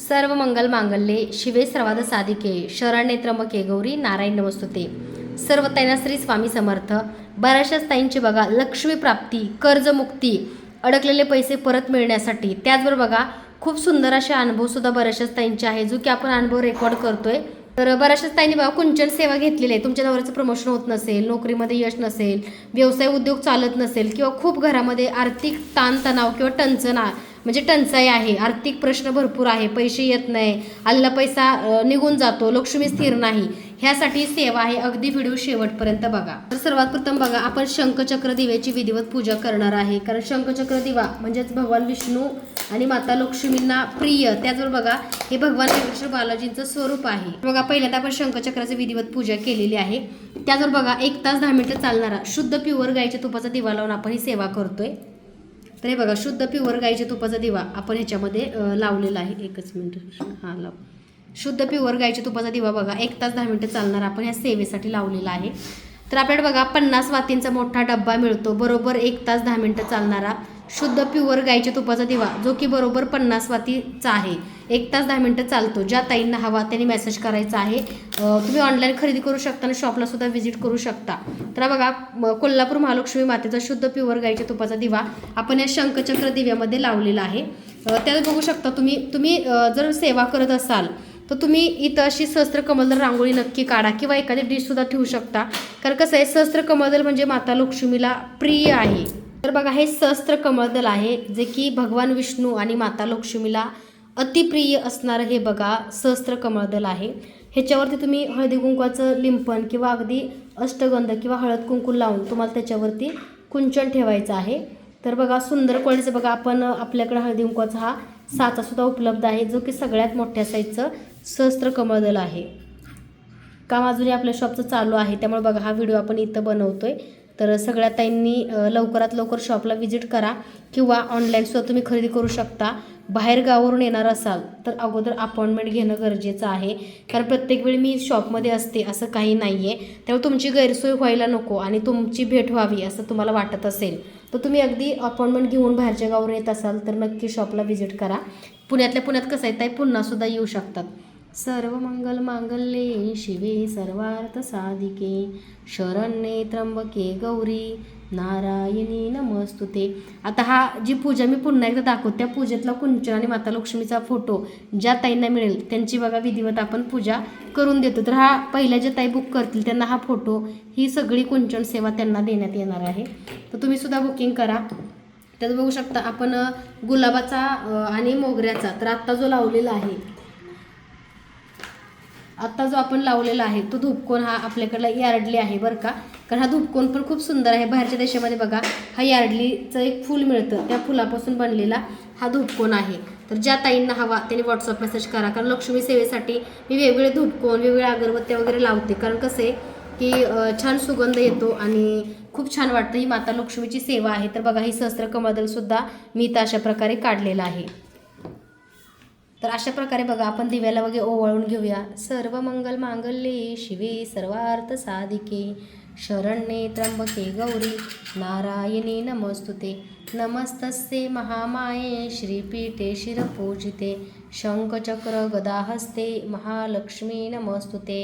सर्व मंगल मांगल्ये शिवे सर्वाद साधिके शरण्ये त्र्यंबके गौरी नारायण नमस्तुते. सर्व तैनाश्री स्वामी समर्थ बऱ्याचशाच ताईंची बघा लक्ष्मी प्राप्ती कर्जमुक्ती अडकलेले पैसे परत मिळण्यासाठी. त्याचबरोबर बघा खूप सुंदर असे अनुभवसुद्धा बऱ्याचशाच ताईंचे आहे जो की आपण अनुभव रेकॉर्ड करतोय. तर बऱ्याचशाच ताईंनी बघा कुंचन सेवा घेतलेली आहे. तुमच्या नवऱ्याचं प्रमोशन होत नसेल नोकरीमध्ये यश नसेल व्यवसाय उद्योग चालत नसेल किंवा खूप घरामध्ये आर्थिक ताणतणाव किंवा टंचना म्हणजे टंचाई आहे आर्थिक प्रश्न भरपूर आहे पैसे येत नाही आलेला पैसा निघून जातो लक्ष्मी स्थिर नाही ह्यासाठी सेवा आहे अगदी व्हिडिओ शेवटपर्यंत बघा. तर सर्वात प्रथम बघा आपण शंखचक्र दिव्याची विधिवत पूजा करणार आहे. कारण शंखचक्र दिवा म्हणजेच भगवान विष्णू आणि माता लक्ष्मींना प्रिय त्याचबरोबर बघा हे भगवान वेंकटेश्वर बालाजींचं स्वरूप आहे. बघा पहिल्यांदा आपण शंखचक्राची विधिवत पूजा केलेली आहे. त्याचबरोबर बघा एक तास दहा मिनिटं चालणारा शुद्ध प्युअर गाईच्या तुपाचा दिवा लावून आपण ही सेवा करतोय. तर हे बघा शुद्ध प्युअर गाईच्या तुपाचा दिवा आपण ह्याच्यामध्ये लावलेला आहे. एकच मिनिट हां लाव. शुद्ध प्युअर गाईच्या तुपाचा दिवा बघा एक तास दहा मिनटं चालणार आपण ह्या सेवेसाठी लावलेला आहे. तर आपल्याला बघा पन्नास वातींचा मोठा डब्बा मिळतो. बरोबर एक तास दहा मिनटं चालणारा शुद्ध प्युअर गाईच्या तुपाचा दिवा जो की बरोबर पन्नास वातीचा आहे. एक तास दहा मिनटं चालतो. ज्या ताईंना हवा त्यांनी मेसेज करायचा आहे. तुम्ही ऑनलाईन खरेदी करू शकता आणि शॉपला सुद्धा व्हिजिट करू शकता. तर बघा कोल्हापूर महालक्ष्मी मातेचा शुद्ध प्युअर गाईच्या तुपाचा दिवा आपण या शंखचक्र दिव्यामध्ये लावलेला आहे. त्यात बघू शकता तुम्ही तुम्ही जर सेवा करत असाल तर तुम्ही इथं अशी सहस्त्र कमलदल रांगोळी नक्की काढा किंवा एखादी डिशसुद्धा ठेवू शकता. कारण कसं आहे सहस्त्र कमलदल म्हणजे माता लक्ष्मीला प्रिय आहे. तर बघा हे सहस्त्र कमळदल आहे जे की भगवान विष्णू आणि माता लक्ष्मीला अतिप्रिय असणारं हे बघा सहस्त्र कमळदल आहे. ह्याच्यावरती तुम्ही हळदी कुंकवाचं लिंपण किंवा अगदी अष्टगंध किंवा हळद कुंकू लावून तुम्हाला त्याच्यावरती कुंचन ठेवायचं आहे. तर बघा सुंदर क्वालिटीचं बघा आपण आपल्याकडे हळदी कुंकवाचा हा साचासुद्धा उपलब्ध आहे जो की सगळ्यात मोठ्या साईजचं सहस्त्र कमळदल आहे. काम अजूनही आपल्या शॉपचं चालू आहे त्यामुळे बघा हा व्हिडिओ आपण इथं बनवतो आहे तर सगळ्या ताईंनी लवकरात लवकर शॉपला व्हिजिट करा किंवा ऑनलाईनसुद्धा तुम्ही खरेदी करू शकता. बाहेर गावावरून येणार असाल तर अगोदर अपॉइंटमेंट घेणं गरजेचं आहे. कारण प्रत्येक वेळी मी शॉपमध्ये असते असं काही नाही आहे त्यामुळे तुमची गैरसोय व्हायला नको आणि तुमची भेट व्हावी असं तुम्हाला वाटत असेल. तर तुम्ही अगदी अपॉइंटमेंट घेऊन बाहेरच्या गावावरून येत असाल तर नक्की शॉपला व्हिजिट करा. पुण्यातल्या पुण्यात कसं आहे ताई? पुन्हासुद्धा येऊ शकतात. सर्व मंगल मांगल्ये शिवे सर्वार्थ साधिके शरण्ये त्र्यंबके गौरी नारायणी नमस्तुते. आता हा जी पूजा मी पुन्हा एकदा दाखवते त्या पूजेतला कुंचन आणि माता लक्ष्मीचा फोटो ज्या ताईंना मिळेल त्यांची बघा विधिवत आपण पूजा करून देतो. तर हा पहिल्या ज्या ताई बुक करतील त्यांना हा फोटो ही सगळी कुंचन सेवा त्यांना देण्यात येणार आहे. तर तुम्ही सुद्धा बुकिंग करा. त्यात बघू शकता आपण गुलाबाचा आणि मोगऱ्याचा तर आत्ता जो लावलेला आहे आत्ता जो आपण लावलेला आहे तो धूपकोन हा आपल्याकडला यार्डली आहे बरं का. कारण हा धूपकोन पण खूप सुंदर आहे. बाहेरच्या देशामध्ये बघा हा यार्डलीचं एक फूल मिळतं. त्या फुलापासून बनलेला हा धूपकोन आहे. तर ज्या ताईंना हवा त्यांनी व्हॉट्सअप मेसेज करा. कारण लक्ष्मी सेवेसाठी मी वेगवेगळे धूपकोन वेगवेगळ्या अगरबत्त्या वगैरे लावते. कारण कसं आहे की छान सुगंध येतो आणि खूप छान वाटतं. ही माता लक्ष्मीची सेवा आहे. तर बघा ही सहस्त्र कमळदल सुद्धा मी इथं अशा प्रकारे काढलेलं आहे. तर अशा प्रकारे बघा आपण दिव्याला वगैरे ओवाळून घेऊया. सर्व मंगल मांगल्ये शिवे सर्वार्थ साधिके. शरण्ये त्र्यंबके गौरी. नारायणी नमस्तुते. नमस्तस्ये महामाये श्रीपीठे शिरपूजिते. शंखचक्र गदाहस्ते महालक्ष्मी नमस्तुते.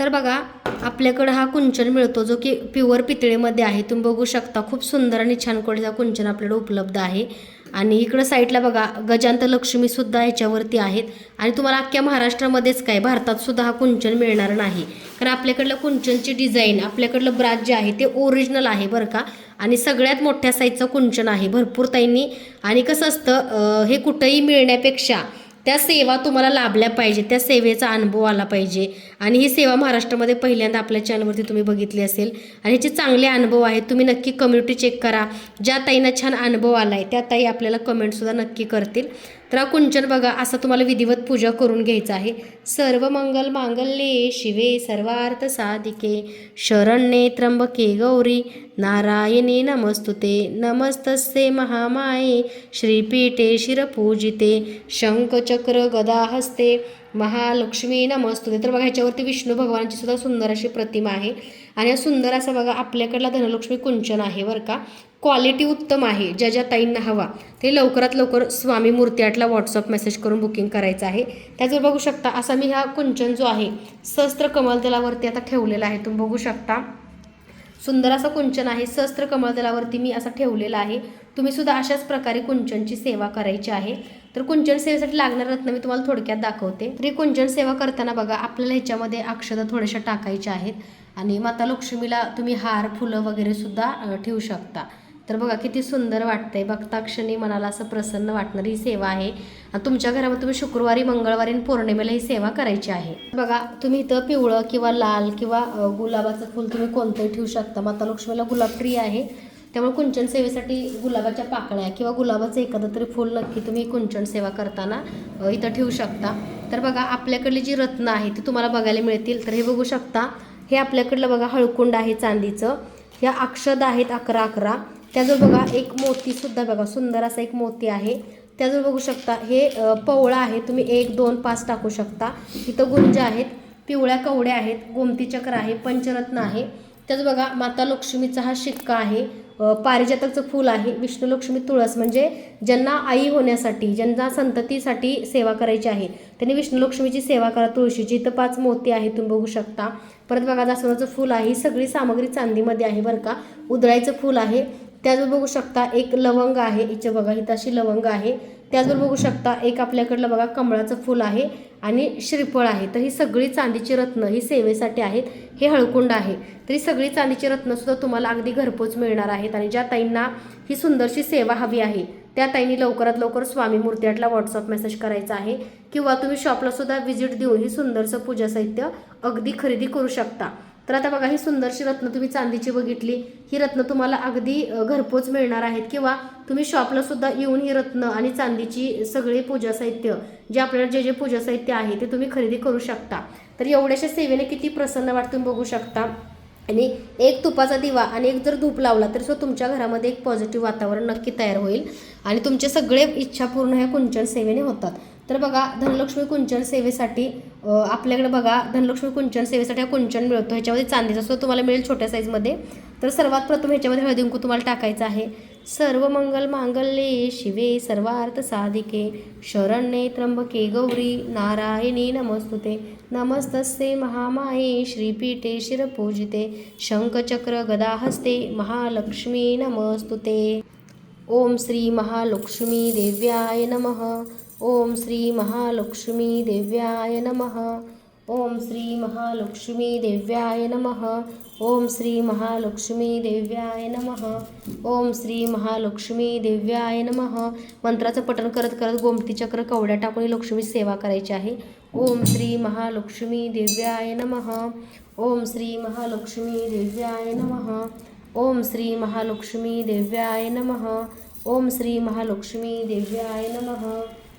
तर बघा आपल्याकडं हा कुंचन मिळतो जो की प्युअर पितळेमध्ये आहे. तुम्ही बघू शकता खूप सुंदर आणि छान क्वालिटीचा कुंचन आपल्याकडे उपलब्ध आहे. आणि इकडं साईडला बघा गजांत लक्ष्मीसुद्धा याच्यावरती आहेत. आणि तुम्हाला अख्ख्या महाराष्ट्रामध्येच काय भारतात सुद्धा हा कुंचन मिळणार नाही. कारण आपल्याकडलं कुंचनची डिझाईन आपल्याकडलं ब्राज जे आहे ते ओरिजिनल आहे बरं का. आणि सगळ्यात मोठ्या साईजचं कुंचन आहे भरपूर ताईंनी. आणि कसं असतं हे कुठंही मिळण्यापेक्षा त्या सेवा तुम्हाला लाभल्या पाहिजे त्या सेवेचा अनुभव आला पाहिजे. आणि ही सेवा महाराष्ट्रामध्ये पहिल्यांदा आपल्या चॅनलवरती तुम्ही बघितली असेल. आणि ह्याचे चांगले अनुभव आहेत तुम्ही नक्की कम्युनिटी चेक करा. ज्या ताईंना छान अनुभव आला आहे त्या ताई आपल्याला कमेंटसुद्धा नक्की करतील. तर हा कुंचन बघा असा तुम्हाला विधिवत पूजा करून घ्यायचा आहे. सर्व मंगल मांगल्ये शिवे सर्वार्थ साधिके. शरण्ये त्र्यंबके गौरी नारायणी नमस्तुते. नमस्तस्ये महामाये श्रीपीठे शिरपूजिते. शंखचक्र गदाहस्ते महालक्ष्मी नमस्तुते. तर बघा ह्याच्यावरती विष्णू भगवानची सुद्धा सुंदर अशी प्रतिमा आहे. आणि हा सुंदर असा बघा आपल्याकडला धनलक्ष्मी कुंचन आहे बरं का. क्वालिटी उत्तम आहे ज्या ज्या ताईंना हवा ते लवकरात लवकर स्वामी मूर्तीआटला व्हॉट्सअप मेसेज करून बुकिंग करायचं आहे. त्याचवर बघू शकता असा मी हा कुंचन जो आहे सहस्त्र कमल दलावरती आता ठेवलेला आहे. तुम्ही बघू शकता सुंदर असं कुंचन आहे सहस्त्र कमळदलावरती मी असा ठेवलेला आहे. तुम्ही सुद्धा अशाच प्रकारे कुंचनची सेवा करायची आहे. तर कुंचन सेवेसाठी लागणारं रत्न मी तुम्हाला थोडक्यात दाखवते. तरी कुंचन सेवा करताना बघा आपल्याला ह्याच्यामध्ये अक्षता थोड्याशा टाकायच्या आहेत. आणि माता लक्ष्मीला तुम्ही हार फुलं वगैरे सुद्धा ठेवू शकता. तर बघा किती सुंदर वाटतंय. बघता क्षणी मनाला असं प्रसन्न वाटणारी ही सेवा आहे. आणि तुमच्या घरामध्ये तुम्ही शुक्रवारी मंगळवारी आणि पौर्णिमेला ही सेवा करायची आहे. बघा तुम्ही इथं पिवळं किंवा लाल किंवा गुलाबाचं फुल तुम्ही कोणतंही ठेवू शकता. माता लक्ष्मीला गुलाब प्रिय आहे. त्यामुळे कुंचन सेवेसाठी गुलाबाच्या पाकळ्या किंवा गुलाबाचं एखादं तरी फुल नक्की तुम्ही कुंचन सेवा करताना इथं ठेवू शकता. तर बघा आपल्याकडली जी रत्न आहे ती तुम्हाला बघायला मिळतील. तर हे बघू शकता. हे आपल्याकडलं बघा हळकुंड आहे चांदीचं. ह्या अक्षद आहेत अकरा अकरा. त्याजवळ बघा एक मोतीसुद्धा बघा सुंदर असा एक मोती आहे. त्याजवळ बघू शकता हे पवळा आहे तुम्ही एक दोन पाच टाकू शकता. इथं गुंज आहेत पिवळ्या कवड्या आहेत गोमती चक्र आहे पंचरत्न आहे. त्याच बघा माता लक्ष्मीचा हा शिक्का आहे पारिजातकचं फूल आहे विष्णू लक्ष्मी तुळस म्हणजे ज्यांना आई होण्यासाठी ज्यांना संततीसाठी सेवा करायची आहे त्यांनी विष्णू लक्ष्मीची सेवा करा तुळशीची. इथं पाच मोती आहे तुम्ही बघू शकता. परत बघा जास्वंदाचं फूल आहे ही सगळी सामग्री चांदीमध्ये आहे बरं का. उधळायचं फूल आहे. त्याचबरोबर बघू शकता एक लवंग आहे इथे बघा इथं अशी लवंग आहे. त्याचबरोबर बघू शकता एक आपल्याकडलं बघा कमळाचं फूल आहे आणि श्रीफळ आहे. तर ही सगळी चांदीची रत्न ही सेवेसाठी आहेत. हे हळकुंड आहे. तर ही सगळी चांदीची रत्नसुद्धा तुम्हाला अगदी घरपोच मिळणार आहेत आणि ज्या ताईंना ही सुंदरशी सेवा हवी आहे त्या ताईंनी लवकरात लवकर स्वामी मूर्ती आटला व्हॉट्सअप मेसेज करायचा आहे. किंवा तुम्ही शॉपलासुद्धा व्हिजिट देऊन ही सुंदरसं पूजा साहित्य अगदी खरेदी करू शकता. तर आता बघा ही सुंदरशी रत्न तुम्ही चांदीची बघितली. ही रत्न तुम्हाला अगदी घरपोच मिळणार आहेत. किंवा तुम्ही शॉपला सुद्धा येऊन ही रत्न आणि चांदीची सगळे पूजा साहित्य जे आपल्याला जे जे पूजा साहित्य आहे ते तुम्ही खरेदी करू शकता. तर एवढ्याशा सेवेने किती प्रसन्न वाटतं तुम्ही बघू शकता. आणि एक तुपाचा दिवा आणि एक जर धूप लावला तर सो तुमच्या घरामध्ये एक पॉझिटिव्ह वातावरण नक्की तयार होईल. आणि तुमचे सगळे इच्छा पूर्ण ह्या कुंचन सेवेने होतात. तर बघा धनलक्ष्मी कुंचन सेवेसाठी आपल्याकडे बघा धनलक्ष्मी कुंचन सेवेसाठी हा कुंचन मिळतो. ह्याच्यामध्ये चांदीचा सुद्धा तुम्हाला मिळेल छोट्या साईजमध्ये तर सर्वात प्रथम ह्याच्यामध्ये हळदी कुंकू तुम्हाला टाकायचं आहे. सर्व मंगल मांगल्ये शिवे सर्वार्थ साधिके. शरण्ये त्र्यंबके गौरी नारायणी नमस्तुते. नमस्तस्ते महामाये श्रीपीठे शिरपूजिते. शंखचक्र गदाहस्ते महालक्ष्मी नमस्तुते. ओम श्री महालक्ष्मी देव्याय नमः. ओम श्री महालक्ष्मी देव्याय नमः। ओम श्री महालक्ष्मी देव्याय नमः। ओम श्री महालक्ष्मी देव्याय नमः। ओम श्री महालक्ष्मी देव्याय नम। मंत्राचं पठण करत करत गोमती चक्र कवड्या टाकून लक्ष्मी सेवा करायची आहे. ओम श्री महालक्ष्मी देव्याय नमः। ओम श्री महालक्ष्मी देव्याय नमः। ओम श्री महालक्ष्मी देव्याय नमः। ओम श्री महालक्ष्मी देव्याय नमः।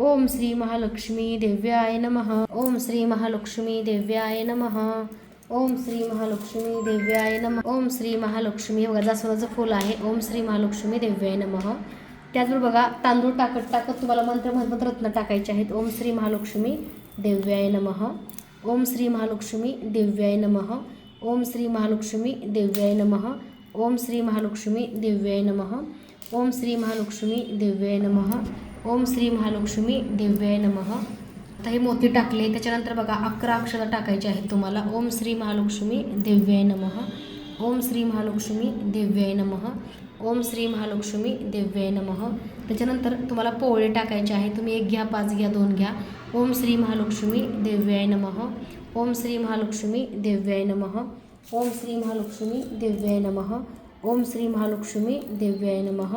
ओम श्री महालक्ष्मी देव्याय नमः ओम श्री महालक्ष्मी देव्याय नमः ओम श्री महालक्ष्मी देव्याय नमः ओम श्री महालक्ष्मी बघा जास्वंदाचं फूल आहे ओम श्री महालक्ष्मी देव्याय नमः त्याचबरोबर बघा तांदूळ टाकत टाकत तुम्हाला मंत्र म्हणत रत्न टाकायचे आहेत ओम श्री महालक्ष्मी देव्याय नमः ओम श्री महालक्ष्मी देव्याय नमः ओम श्री महालक्ष्मी देव्याय नमः ओम श्री महालक्ष्मी देव्याय नमः ओम श्री महालक्ष्मी देव्याय नमः ओम श्री महालक्ष्मी दिव्याय नमः. आता हे मोती टाकले त्याच्यानंतर बघा अकरा अक्षरं टाकायचे आहेत तुम्हाला. ओम श्री महालक्ष्मी दिव्याय नमः. ओम श्री महालक्ष्मी दिव्याय नमः. ओम श्री महालक्ष्मी दिव्याय नमः. त्याच्यानंतर तुम्हाला पोळे टाकायचे आहे तुम्ही एक घ्या पाच घ्या दोन घ्या. ओम श्री महालक्ष्मी दिव्याय नमः. ओम श्री महालक्ष्मी दिव्याय नमः. ओम श्री महालक्ष्मी दिव्याय नमः. ओम श्री महालक्ष्मी दिव्याय नमः.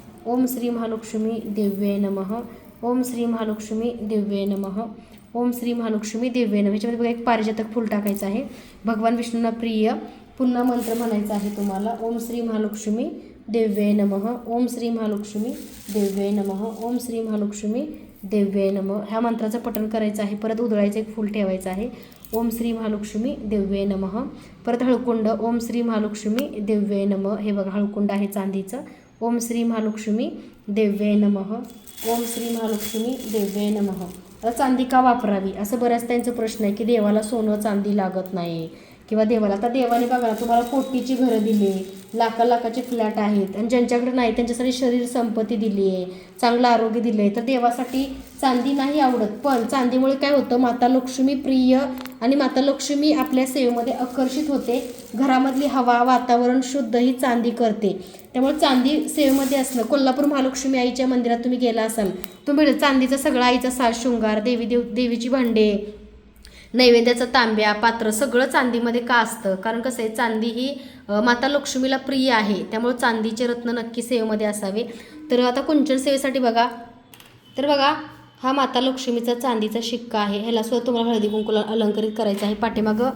ओम श्री महालक्ष्मी दिव्याय नमः। ओम श्री महालक्ष्मी दिव्याय नमः। ओम श्री महालक्ष्मी दिव्याय नमः. ह्याच्यामध्ये बघा एक पारिजातक फुल टाकायचं आहे. भगवान विष्णूंना प्रिय पुन्हा मंत्र म्हणायचा आहे तुम्हाला. ओम श्री महालक्ष्मी दिव्याय नमः. ओम श्री महालक्ष्मी दिव्याय नमः. ओम श्री महालक्ष्मी दिव्याय नमः. ह्या मंत्राचं पठण करायचं आहे. परत उधळायचं एक फूल ठेवायचं आहे. ओम श्री महालक्ष्मी दिव्याय नमः. परत हळकुंड. ओम श्री महालक्ष्मी दिव्याय नमः. हे बघा हळकुंड आहे चांदीचं. ओम श्री महालक्ष्मी देव्य नमः. ओम श्री महालक्ष्मी दिव्याय नमः. आता चांदी का वापरावी? असं बऱ्याच त्यांचा प्रश्न आहे की देवाला सोनं चांदी लागत नाही. किंवा देवाला आता देवाने बघा ना तुम्हाला कोटीची घरं दिली लाखा लाखाचे फ्लॅट आहेत आणि ज्यांच्याकडे नाही त्यांच्यासाठी शरीर संपत्ती दिली आहे चांगलं आरोग्य दिलं आहे तर देवासाठी चांदी नाही आवडत. पण चांदीमुळे काय होतं माता लक्ष्मी प्रिय आणि माता लक्ष्मी आपल्या सेवेमध्ये आकर्षित होते. घरामधली हवा वातावरण शुद्ध ही चांदी करते. त्यामुळे चांदी सेवेमध्ये असणं कोल्हापूर महालक्ष्मी आईच्या मंदिरात तुम्ही गेला असाल तुम्ही चांदीचा सगळा आईचा साज शृंगार देवी देव देवीची भांडे नैवेद्याचं तांब्या पात्र सगळं चांदीमध्ये का असतं? कारण कसं आहे चांदी ही माता लक्ष्मीला प्रिय आहे त्यामुळे चांदीचे रत्न नक्की सेवेमध्ये असावे. तर आता कुंचन सेवेसाठी बघा. तर बघा हा माता लक्ष्मीचा चांदीचा शिक्का आहे. ह्याला सुद्धा तुम्हाला हळदी कुंकूला अलंकरित करायचं आहे. पाठीमागं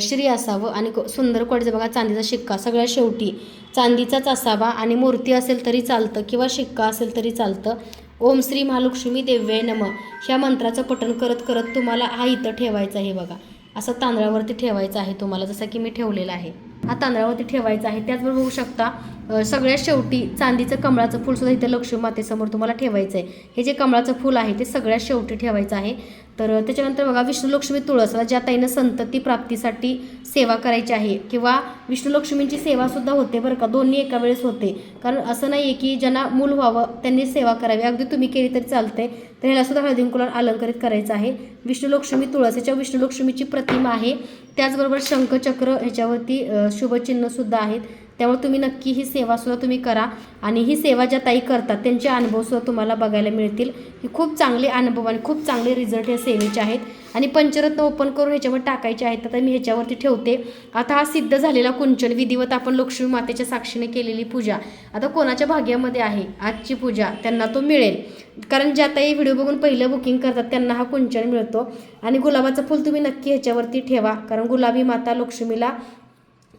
श्री असावं आणि क- सुंदर कोडचं बघा चांदीचा शिक्का. सगळ्या शेवटी चांदीचाच असावा आणि मूर्ती असेल तरी चालतं किंवा शिक्का असेल तरी चालतं. ओम श्री महालक्ष्मी देव्याय नम. ह्या मंत्राचं पठण करत करत तुम्हाला हा इथं ठेवायचा आहे बघा. असं तांदळावरती ठेवायचं आहे तुम्हाला जसं की मी ठेवलेलं आहे. हा तांदळावरती ठेवायचा आहे. त्याचबरोबर बघू शकता सगळ्यात शेवटी चांदीचं कमळाचं फूल सुद्धा इथं लक्ष्मी मातेसमोर तुम्हाला ठेवायचं आहे हे जे कमळाचं फूल आहे ते सगळ्यात शेवटी ठेवायचं आहे. तर त्याच्यानंतर बघा विष्णुलक्ष्मी तुळसला तुळस ज्या ताईनं संतती प्राप्तीसाठी सेवा करायची आहे किंवा विष्णुलक्ष्मींची सेवासुद्धा होते बरं का दोन्ही एका वेळेस होते. कारण असं नाही आहे की ज्यांना मूल व्हावं त्यांनी सेवा करावी. अगदी तुम्ही केली तरी चालते तर ह्यालासुद्धा हळदी अलंकरित करायचं आहे. विष्णुलक्ष्मी तुळस याच्या विष्णुलक्ष्मीची प्रतिमा आहे. त्याचबरोबर शंखचक्र ह्याच्यावरती शुभचिन्हसुद्धा आहेत. त्यामुळे तुम्ही नक्की ही सेवासुद्धा तुम्ही करा. आणि ही सेवा ज्या ताई करतात त्यांचे अनुभवसुद्धा तुम्हाला बघायला मिळतील. ही खूप चांगले अनुभव आणि खूप चांगले रिझल्ट या सेवेचे आहेत. आणि पंचरत्न ओपन करून ह्याच्यावर टाकायचे आहेत आता मी ह्याच्यावरती ठेवते. आता हा सिद्ध झालेला कुंचन विधिवत आपण लक्ष्मी मातेच्या साक्षीने केलेली पूजा. आता कोणाच्या भाग्यामध्ये आहे? आजची पूजा त्यांना तो मिळेल. कारण ज्या ताई व्हिडिओ बघून पहिलं बुकिंग करतात त्यांना हा कुंचन मिळतो. आणि गुलाबाचं फूल तुम्ही नक्की ह्याच्यावरती ठेवा. कारण गुलाबी माता लक्ष्मीला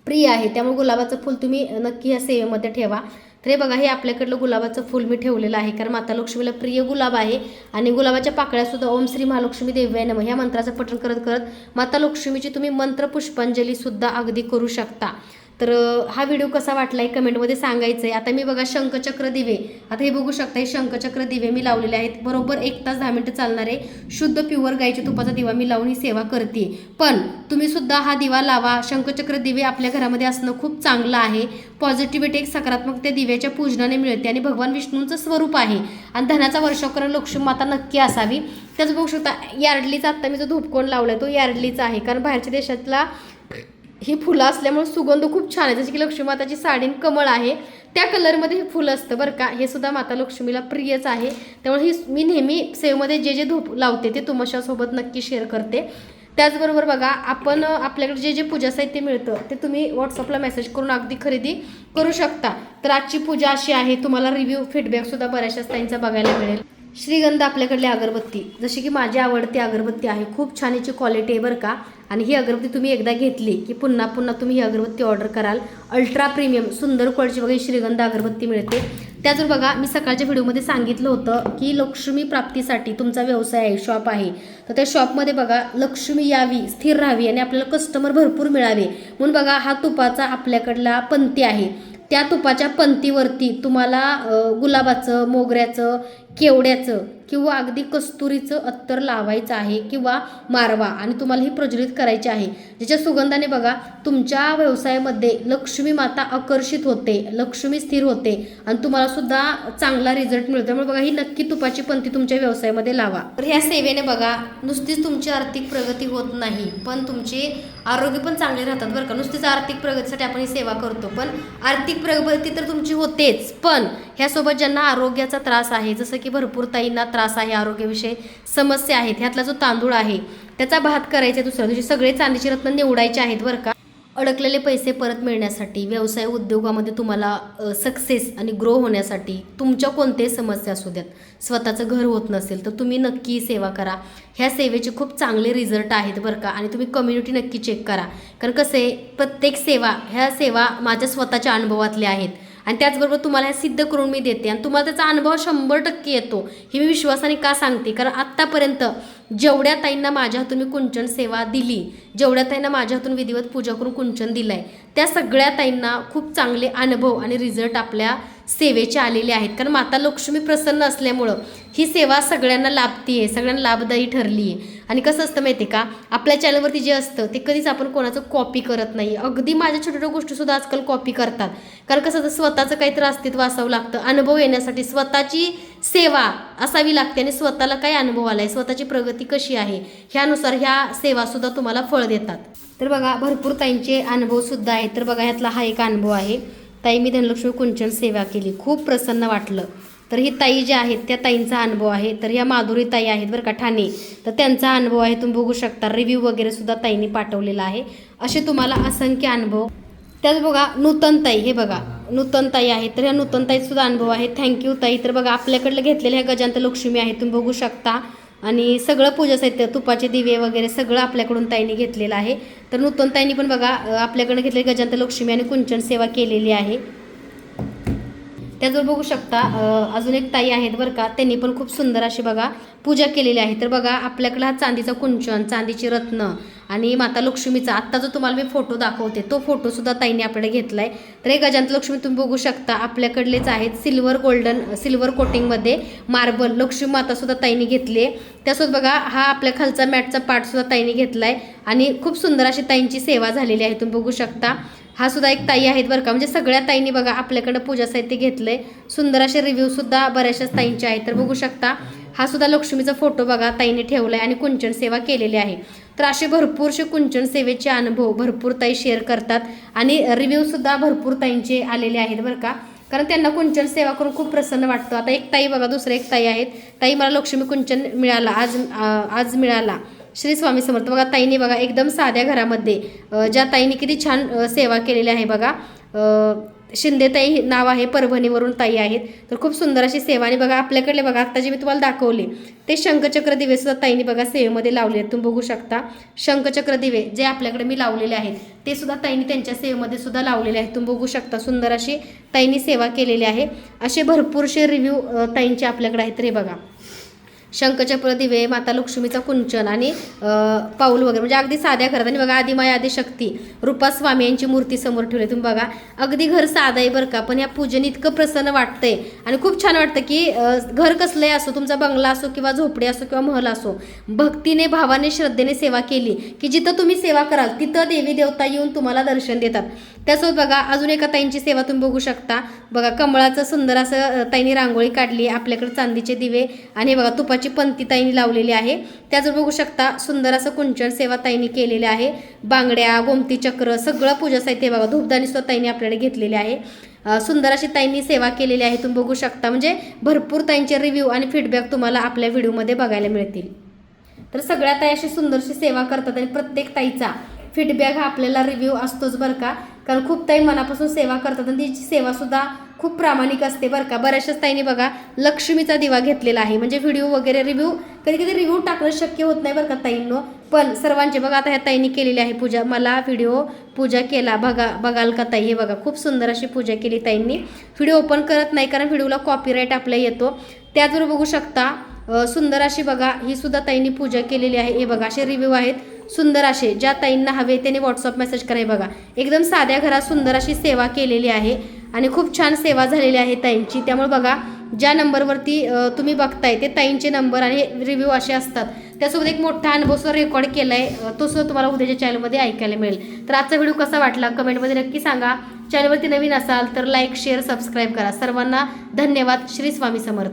प्रिय आहे त्यामुळे गुलाबाचं फूल तुम्ही नक्की या सेवेमध्ये ठेवा. तर हे बघा हे आपल्याकडलं गुलाबाचं फूल मी ठेवलेलं आहे कारण माता लक्ष्मीला प्रिय गुलाब आहे आणि गुलाबाच्या पाकळ्यासुद्धा ओम श्री महालक्ष्मी देव्याय नम. ह्या मंत्राचं पठण करत करत माता लक्ष्मीची तुम्ही मंत्र पुष्पांजलीसुद्धा अगदी करू शकता. तर हा व्हिडिओ कसा वाटला आहे कमेंटमध्ये सांगायचं आहे आता मी बघा शंखचक्र दिवे. आता हे बघू शकता हे शंखचक्र दिवे मी लावलेले आहेत. बरोबर एक तास दहा मिनिटं चालणारे शुद्ध प्युअर गाईच्या तुपाचा दिवा मी लावून ही सेवा करते. पण तुम्ही सुद्धा हा दिवा लावा. शंखचक्र दिवे आपल्या घरामध्ये असणं खूप चांगलं आहे. पॉझिटिव्हिटी एक सकारात्मक त्या दिव्याच्या पूजनाने मिळते आणि भगवान विष्णूंचं स्वरूप आहे. आणि धनाचा वर्षाव करून लक्ष्मी माता नक्की असावी. त्याच बघू शकता यार्डलीचा आत्ता मी जो धूपकोण लावलाय तो यार्डलीचा आहे. कारण बाहेरच्या देशातला ही फुलं असल्यामुळे सुगंध खूप छान आहे. जशी की लक्ष्मी माताची साडी कमळ आहे. त्या कलरमध्ये हे फुलं असतं बरं का. हे सुद्धा माता लक्ष्मीला प्रियच आहे. त्यामुळे ही मी नेहमी सेवमध्ये जे जे धूप लावते ते तुमच्यासोबत नक्की शेअर करते. त्याचबरोबर बघा आपण आपल्याकडे जे जे पूजा साहित्य मिळतं ते तुम्ही व्हॉट्सअपला मेसेज करून अगदी खरेदी करू शकता. तर आजची पूजा अशी आहे. तुम्हाला रिव्ह्यू फीडबॅकसुद्धा बऱ्याचशा त्यांचा बघायला मिळेल. श्रीगंध आपल्याकडली अगरबत्ती. जशी की माझी आवडती अगरबत्ती आहे. खूप छान याची क्वालिटी आहे बरं का. आणि ही अगरबत्ती तुम्ही एकदा घेतली की पुन्हा पुन्हा तुम्ही ही अगरबत्ती ऑर्डर कराल. अल्ट्रा प्रीमियम सुंदर क्वालिटीची बघा ही श्रीगंध अगरबत्ती मिळते. त्याचबरोबर बघा मी सकाळच्या व्हिडिओमध्ये सांगितलं होतं की लक्ष्मी प्राप्तीसाठी तुमचा व्यवसाय आहे शॉप आहे. तर त्या शॉपमध्ये बघा लक्ष्मी यावी स्थिर राहावी आणि आपल्याला कस्टमर भरपूर मिळावे. म्हणून बघा हा तुपाचा आपल्याकडला पंथी आहे. त्या तुपाच्या पंतीवरती तुम्हाला गुलाबाचं मोगऱ्याचं केवड्याचं किंवा अगदी कस्तुरीचं अत्तर लावायचं आहे किंवा मारवा आणि तुम्हाला ही प्रज्वलित करायची आहे. ज्याच्या सुगंधाने बघा तुमच्या व्यवसायामध्ये लक्ष्मी माता आकर्षित होते लक्ष्मी स्थिर होते आणि तुम्हाला सुद्धा चांगला रिझल्ट मिळतो. त्यामुळे बघा ही नक्की तुपाची पंथी तुमच्या व्यवसायामध्ये लावा. तर ह्या सेवेने बघा नुसतीच तुमची आर्थिक प्रगती होत नाही पण तुमची आरोग्य पण चांगले राहतात बरं का. नुसतीच आर्थिक प्रगतीसाठी आपण ही सेवा करतो. पण आर्थिक प्रगती तर तुमची होतेच. पण ह्यासोबत ज्यांना आरोग्याचा त्रास आहे जसं की भरपूर ताईंना त्रास आहे आरोग्याविषयी समस्या आहेत. ह्यातला जो तांदूळ आहे त्याचा भात करायचा दुसऱ्या दिवशी. सगळे चांदीची रत्न निवडायचे आहेत बरं का. अडकलेले पैसे परत मिळण्यासाठी व्यवसाय उद्योगामध्ये तुम्हाला सक्सेस आणि ग्रो होण्यासाठी तुमच्या कोणत्याही समस्या असू द्यात. स्वतःचं घर होत नसेल तर तुम्ही नक्की सेवा करा. ह्या सेवेचे खूप चांगले रिझल्ट आहेत बरं का आणि तुम्ही कम्युनिटी नक्की चेक करा. कारण कसं आहे प्रत्येक सेवा ह्या सेवा माझ्या स्वतःच्या अनुभवातल्या आहेत. आणि त्याचबरोबर तुम्हाला हे सिद्ध करून मी देते. आणि तुम्हाला त्याचा अनुभव शंभर टक्के येतो. हे मी विश्वासाने का सांगते? कारण आत्तापर्यंत जेवढ्या ताईंना माझ्या हातून मी कुंचन सेवा दिली जेवढ्या ताईंना माझ्या हातून विधिवत पूजा करून कुंचन दिलंय त्या सगळ्या ताईंना खूप चांगले अनुभव आणि रिझल्ट आपल्या सेवेचे आलेले आहेत. कारण माता लक्ष्मी प्रसन्न असल्यामुळं ही सेवा सगळ्यांना लाभती आहे सगळ्यांना लाभदायी ठरली आहे आणि कसं असतं माहिती आहे का? आपल्या चॅनलवरती जे असतं ते कधीच आपण कोणाचं कॉपी करत नाही. अगदी माझ्या छोट्या छोट्या गोष्टीसुद्धा आजकाल कॉपी करतात. कारण कसं असतं स्वतःचं काहीतरी अस्तित्व असावं लागतं. अनुभव येण्यासाठी स्वतःची सेवा असावी लागते आणि स्वतःला काय अनुभव आला आहे स्वतःची प्रगती कशी आहे? ह्यानुसार ह्या सेवासुद्धा तुम्हाला फळ देतात. तर बघा भरपूर ताईंचे अनुभवसुद्धा आहेत. तर बघा ह्यातला हा एक अनुभव आहे. ताई मी धनलक्ष्मी कुंचन सेवा केली. खूप प्रसन्न वाटलं. तर ही ताई ज्या आहेत त्या ताईंचा अनुभव आहे. तर ह्या माधुरी ताई आहेत बरं का ठाणे. तर त्यांचा अनुभव आहे तुम्ही बघू शकता. रिव्ह्यू वगैरे सुद्धा ताईंनी पाठवलेला आहे. असे तुम्हाला असंख्य अनुभव. त्याच बघा नूतन ताई हे बघा. नूतन ताई आहे तर ह्या नूतन सुद्धा अनुभव आहे. थँक्यू ताई. तर बघा आपल्याकडलं घेतलेल्या ह्या गजांत लक्ष्मी आहे तुम्ही बघू शकता. आणि सगळं पूजा साहित्य तुपाचे दिवे वगैरे सगळं आपल्याकडून ताईंनी घेतलेलं आहे. तर नूतन ताईंनी पण बघा अ, आपल्याकडनं घेतलेली गजांत लक्ष्मी आणि कुंचन सेवा केलेली आहे. त्याचबरोबर बघू शकता अजून एक ताई आहेत बरं का त्यांनी पण खूप सुंदर अशी बघा पूजा केलेली आहे. तर बघा आपल्याकडं हा चांदीचा कुंचन चांदीची रत्न आणि माता लक्ष्मीचा आत्ता जो तुम्हाला मी फोटो दाखवते तो फोटो सुद्धा ताईने आपल्याकडे आहे तर एक अजंत लक्ष्मी तुम्ही बघू शकता आपल्याकडलेच आहेत सिल्वर गोल्डन सिल्वर कोटिंगमध्ये मार्बल लक्ष्मी माता सुद्धा ताईने घेतली आहे. त्यासोबत बघा हा आपल्या खालचा मॅटचा पार्टसुद्धा ताईने घेतला आहे आणि खूप सुंदर अशी ताईंची सेवा झालेली आहे तुम्ही बघू शकता. हा सुद्धा एक ताई आहेत बरं का. म्हणजे सगळ्या ताईंनी बघा आपल्याकडं पूजा साहित्य घेतलंय. सुंदर असे रिव्ह्यू सुद्धा बऱ्याचशाच ताईंचे आहेत. तर बघू शकता हा सुद्धा लक्ष्मीचा फोटो बघा ताईने ठेवलाय आणि कुंचन सेवा केलेली आहे. तर असे भरपूरसे कुंचन सेवेचे अनुभव भरपूर ताई शेअर करतात आणि रिव्ह्यू सुद्धा भरपूर ताईंचे आलेले आहेत बरं का. कारण त्यांना कुंचन सेवा करून खूप प्रसन्न वाटतो. आता एक ताई बघा दुसरं एक ताई आहेत. ताई मला लक्ष्मी कुंचन मिळाला आज आज मिळाला. श्री स्वामी समर्थ. बघा ताईने बघा एकदम साध्या घरामध्ये ज्या ताईने किती छान सेवा केलेली आहे बघा शिंदेताई नाव आहे परभणीवरून ताई आहेत. तर खूप सुंदर अशी सेवा आणि बघा आपल्याकडले बघा आता जे मी तुम्हाला दाखवले ते शंखचक्र दिवे सुद्धा ताईने बघा सेवेमध्ये लावले आहेत. तुम्ही बघू शकता शंखचक्र दिवे जे आपल्याकडे मी लावलेले आहेत ते सुद्धा ताईने त्यांच्या सेवेमध्ये सुद्धा लावलेले आहेत. तुम्ही बघू शकता सुंदर अशी ताईंनी सेवा केलेली आहे. असे भरपूरसे रिव्ह्यू ताईंचे आपल्याकडे आहेत रे बघा. शंखचक्र दिवे माता लक्ष्मीचा कुंचन आणि पाऊल वगैरे. म्हणजे अगदी साध्या घरात आणि बघा आदिमाया आदिशक्ती रूपा स्वामी यांची मूर्ती समोर ठेवली. तुम्ही बघा अगदी घर साधं आहे बरं का. पण या पूजन इतकं प्रसन्न वाटतंय. आणि खूप छान वाटतं की घर कसलंही असो तुमचा बंगला असो किंवा झोपडी असो किंवा महल असो भक्तीने भावाने श्रद्धेने सेवा केली की जिथं तुम्ही सेवा कराल तिथं देवी देवता येऊन तुम्हाला दर्शन देतात. त्यासोबत बघा अजून एका ताईंची सेवा तुम्ही बघू शकता. बघा कमळाचं सुंदर असं ताईंनी रांगोळी काढली आपल्याकडे चांदीचे दिवे आणि बघा तुपाची पंती ताईंनी लावलेली आहे. त्याचं बघू शकता सुंदर असं कुंचन सेवा ताईंनी केलेले आहे. बांगड्या गोमती चक्र सगळं पूजा साहित्य बघा धूपदानी सुद्धा ताईंनी आपल्याकडे घेतलेले आहे. सुंदर अशी ताईंनी सेवा केलेली आहे तुम्ही बघू शकता. म्हणजे भरपूर ताईंचे रिव्ह्यू आणि फीडबॅक तुम्हाला आपल्या व्हिडिओमध्ये बघायला मिळतील. तर सगळ्या ताई अशी सुंदरशी सेवा करतात आणि प्रत्येक ताईचा फीडबॅक हा आपल्याला रिव्ह्यू असतोच बरं का. कारण खूप ताई मनापासून सेवा करतात आणि तिची सेवासुद्धा खूप प्रामाणिक असते बरं का. बऱ्याचशाच ताईंनी बघा लक्ष्मीचा दिवा घेतलेला आहे. म्हणजे व्हिडिओ वगैरे रिव्ह्यू कधी कधी रिव्ह्यू टाकणं शक्य होत नाही बरं का ताईंनो. पण सर्वांचे बघा आता ह्या ताईंनी केलेली आहे पूजा. मला व्हिडिओ पूजा केला. बघा बघाल का ताई? हे बघा खूप सुंदर अशी पूजा केली ताईंनी. व्हिडिओ ओपन करत नाही कारण व्हिडिओला कॉपीराईट आपल्या येतो. त्याचबरोबर बघू शकता सुंदर अशी बघा ही सुद्धा ताईंनी पूजा केलेली आहे. हे बघा असे रिव्ह्यू आहेत. सुंदर असे ज्या ताईंना हवे त्याने व्हॉट्सअप मेसेज करा. बघा एकदम साध्या घरात सुंदर अशी सेवा केलेली आहे आणि खूप छान सेवा झालेली आहे ताईंची. त्यामुळे बघा ज्या नंबरवरती तुम्ही बघताय ते ताईंचे नंबर आणि रिव्ह्यू असे असतात. त्यासोबत एक मोठा अनुभवसुद्धा रेकॉर्ड केला आहे तो सुद्धा तुम्हाला उद्याच्या चॅनलमध्ये ऐकायला मिळेल. तर आजचा व्हिडिओ कसा वाटला? कमेंटमध्ये नक्की सांगा. चॅनलवरती नवीन असाल तर लाईक शेअर सबस्क्राईब करा. सर्वांना धन्यवाद. श्री स्वामी समर्थ.